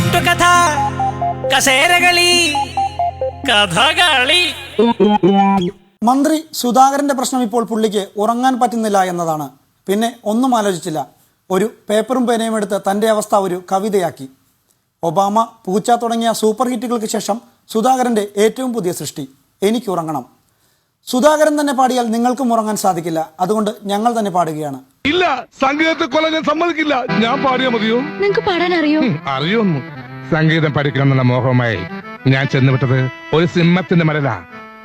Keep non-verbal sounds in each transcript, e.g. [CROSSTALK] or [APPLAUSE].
കെട്ടുകഥ കസേരകളി കഥകളി. മന്ത്രി സുധാകരന്റെ പ്രശ്നം ഇപ്പോൾ പുള്ളിക്ക് ഉറങ്ങാൻ പറ്റുന്നില്ല എന്നതാണ്. പിന്നെ ഒന്നും ആലോചിച്ചില്ല. ഒരു പേപ്പറും പേനയും എടുത്ത് തന്റെ അവസ്ഥ ഒരു കവിതയാക്കി. ഒബാമ പൂച്ച തുടങ്ങിയ സൂപ്പർ ഹിറ്റുകൾക്ക് ശേഷം സുധാകരന്റെ ഏറ്റവും പുതിയ സൃഷ്ടി എനിക്ക് ഉറങ്ങണം. സുധാകരൻ തന്നെ പാടിയാൽ നിങ്ങൾക്കും ഉറങ്ങാൻ സാധിക്കില്ല. അതുകൊണ്ട് ഞങ്ങൾ തന്നെ പാടുകയാണ്. ഇല്ല സംഗീതത്തെ കൊല്ലാൻ ഞാൻ സമ്മതിക്കില്ല. ഞാൻ പാടിയാ മതിയോ? നിങ്ങക്ക് പാടാൻ അറിയോ അറിയൊന്നു. സംഗീതം പഠിക്കണമെന്നുള്ള മോഹമായി ഞാൻ ചെന്നുവിട്ടത് ഒരു സിംഹത്തിന്റെ മരല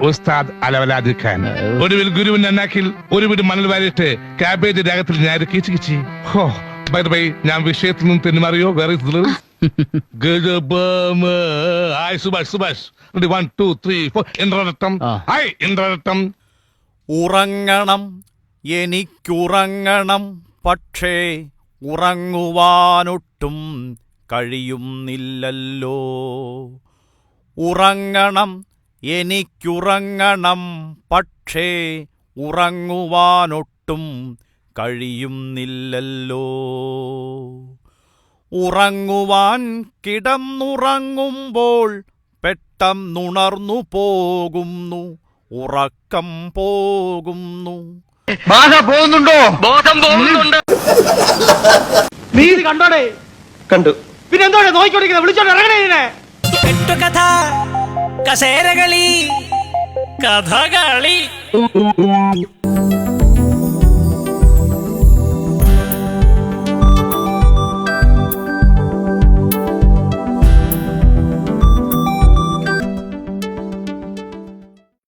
ഉസ്താദ് അലവലാദി ഖാൻ ഒടുവിൽ ഗുരുവിൻ അന്നാക്കിൽ ഒരു വീട് മണൽ വാരിയിട്ട് കാബേജ് രാഗത്തിൽ ഞാൻ കീച്ചു കിച്ചി. ഹോ ബൈ ബൈ ഞാൻ വിഷയത്തിൽ നിന്ന് തെന്നുമാറിയോ? വേറെ [LAUGHS] hi Subhash Subhash. One two three four ഇന്ദ്രരട്ടം hi ഇന്ദ്രരട്ടം ഉറങ്ങണം. എനിക്കുറങ്ങണം പക്ഷേ ഉറങ്ങുവാനൊട്ടും കഴിയുന്നില്ലല്ലോ. ഉറങ്ങണം എനിക്കുറങ്ങണം പക്ഷേ ഉറങ്ങുവാനൊട്ടും കഴിയുന്നില്ലല്ലോ. ഉറങ്ങുവാൻ കിടന്നുറങ്ങുമ്പോൾ പെട്ടെന്നുണർന്നു പോകുന്നു ഉറക്കം പോകുന്നു നീ ഇത് കണ്ടോടെ? കണ്ടു. പിന്നെ എന്തോടെ നോക്കിക്കൊണ്ടിരിക്കുന്നത് വിളിച്ചോണ്ട് ഇറങ്ങണേ ഇതിനെ. കെട്ടുകഥ കസേരകളി കഥകളി.